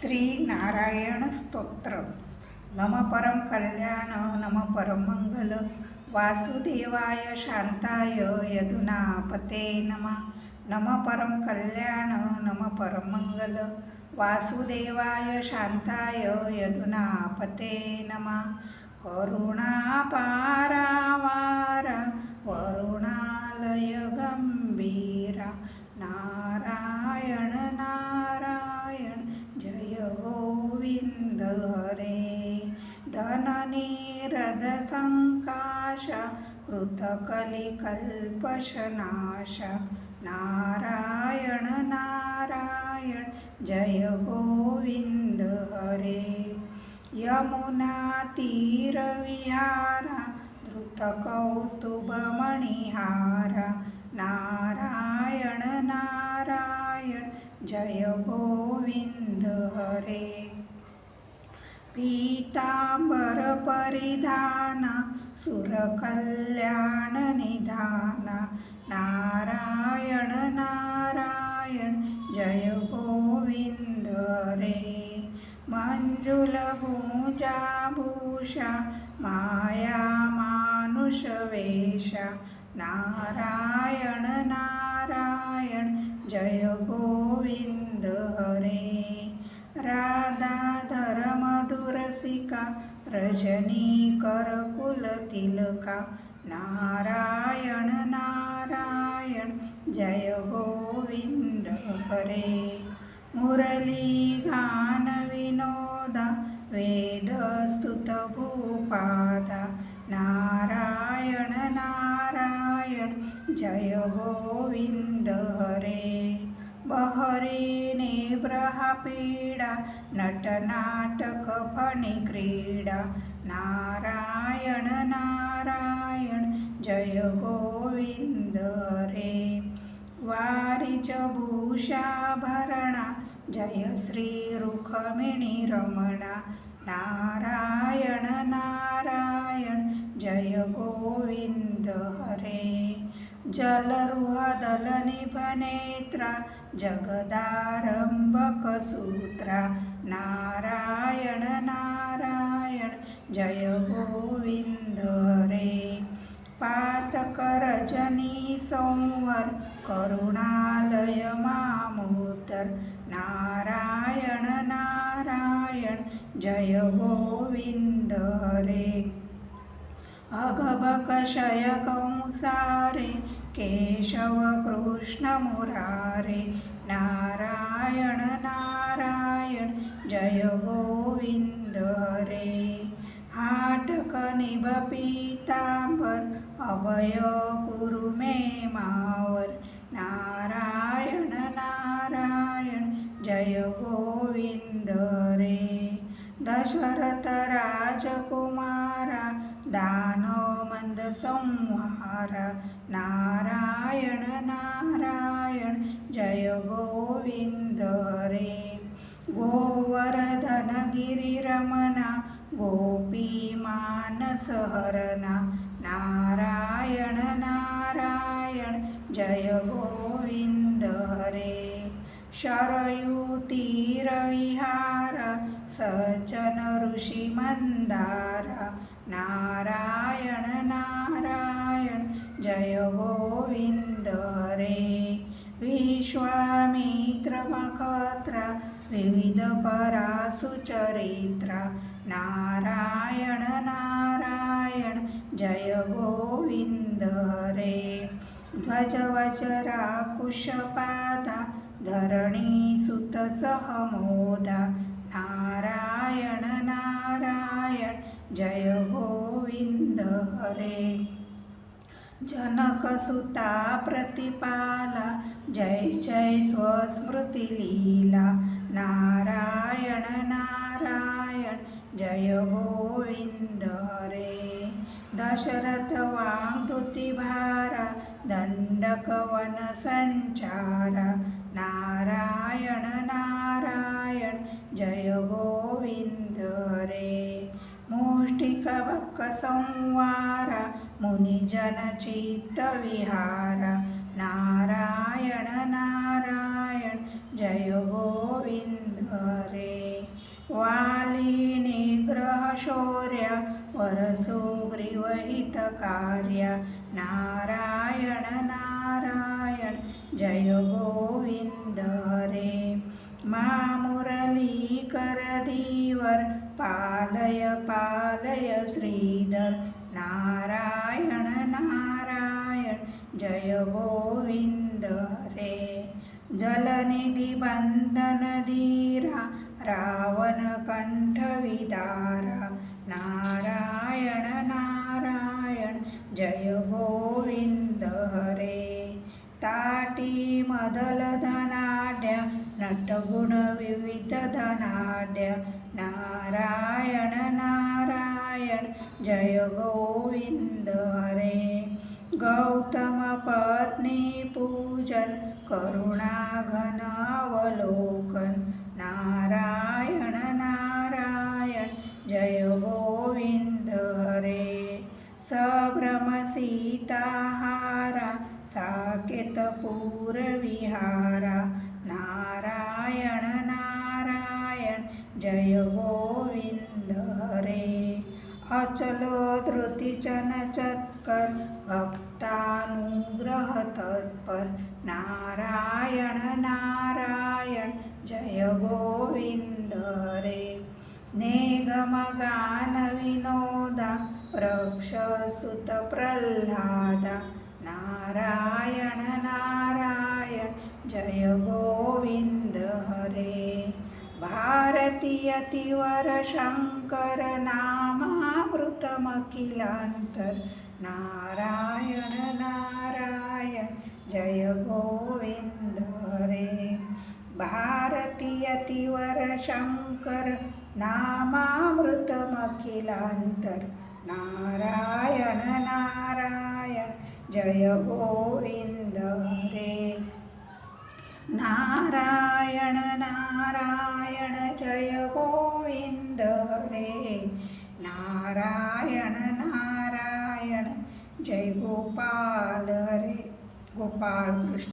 श्री नारायण स्तोत्र. नम परम कल्याण नम परम मंगल. वासुदेवाय शांताय यदुनापते नम. नम परम कल्याण नम परम मंगल. वासुदेवाय शांताय यदुनापते नम. करुणापारावार पारावारा कृतकलिकल्पशनाश। नारायण नारायण जय गोविंद हरे। यमुना तीरविहारा धृतकौस्तुभमणिहारा नारायण नारायण जय गोविंद हरे। पीतांबर सुरकल्याणनिधान। नारायण नारायण जय गोविन्द गोविन्दरे मञ्जुलभुञाभूषा मायामानुषवेशा नारायण नारायण जय गोविन्द हरे राधाधर मधुरसिका रजनीकरकुलतिलका नारायण नारायण जय गोविन्द हरे। मुरलीगानविनोदा वेदस्तुतभूपादा नारायण नारायण जय गोविन्द हरे। बहरीने ब्रहपीडा पीडा नटनाटक क्रीडा नारायण नारायण जय गोविंद रे. वारिच भूषाभरणा जय श्री रुखमिणी रमणा नारायण नारायण जय गोविंद हरे जलरुहदलनिभनेत्रा जगदारम्भकसूत्रा जगदारंभकसूत्रा नारायण नारायण जय गोविन्द रे। पातकरजनी संवर करुणालय मामोदर नारायण नारायण जय गोविंद रे। अगभकशय कंसारे केशव कृष्ण मुरारे नारायण नारायण जय गोविंद रे हाटक निभ पीतांबर अभय कुरु मे मावर। नारायण नारायण जय गोविंद रे दशरथ राजकुमारा दानव आनंद संहार नारायण नारायण जय गोविंद रे गोवर्धन गिरिरमणा गोपी मानस हरणा नारायण नारायण जय गोविंद रे शरयुतीरविहार सचन सज्जन ऋषी नारायण नारायण जय गोविंद रे। विश्वामित्र मखत्रा विविध नारायण नारायण जय गोविंद हरे ध्वजवचरा कुशपादा धरणी सुत सहमोदा नारायण नारायण जय गोविंद हरे। जनकसुता प्रतिपाला जय जय स्वस्मृती लीला। नारायण नारायण जय गोविंद हरे। दशरथ वांगुती भारा मुष्टिकवक्क संवारा मुनिजन चित्तविहारा नारायण नारायण जय गोविंद रे वाली निग्रह शौर्य वरसुग्रीवहित कार्य। नारायण नारायण जय गोविंद रे मा मुरली पालय पालय श्रीधर नारायण नारायण जय गोविंद रे। जलनिधी बंधन धीरा रावण कंठ विदारा। नारायण नारायण जय गोविंद रे। ताटी मदल धनाढ्या नटगुण विविध धनाढ्या। नारायण नारायण जय गोविंद रे गौतम पत्नी पूजन करुणा अवलोकन। नारायण नारायण जय गोविंद रे सभ्रम सीताहारा साकेत जय गोविंद हरे। अचलो धृतीचन चत्कर भक्तानुग्रह तत्पर। नारायण नारायण जय गोविंद रे नेगमगान विनोदा रक्षसुत प्रल्हादा नारायण नारायण जय गोविंद हरे। नामामृतमखिलान्तर नारायण नारायण जय गोविन्द रे भारतीयतिवर शङ्कर नारायण नारायण जय गोविन्द रे नारायण नारायण जय गोविंद रे नारायण नारायण जय गोपाल हरे। गोपाल कृष्ण।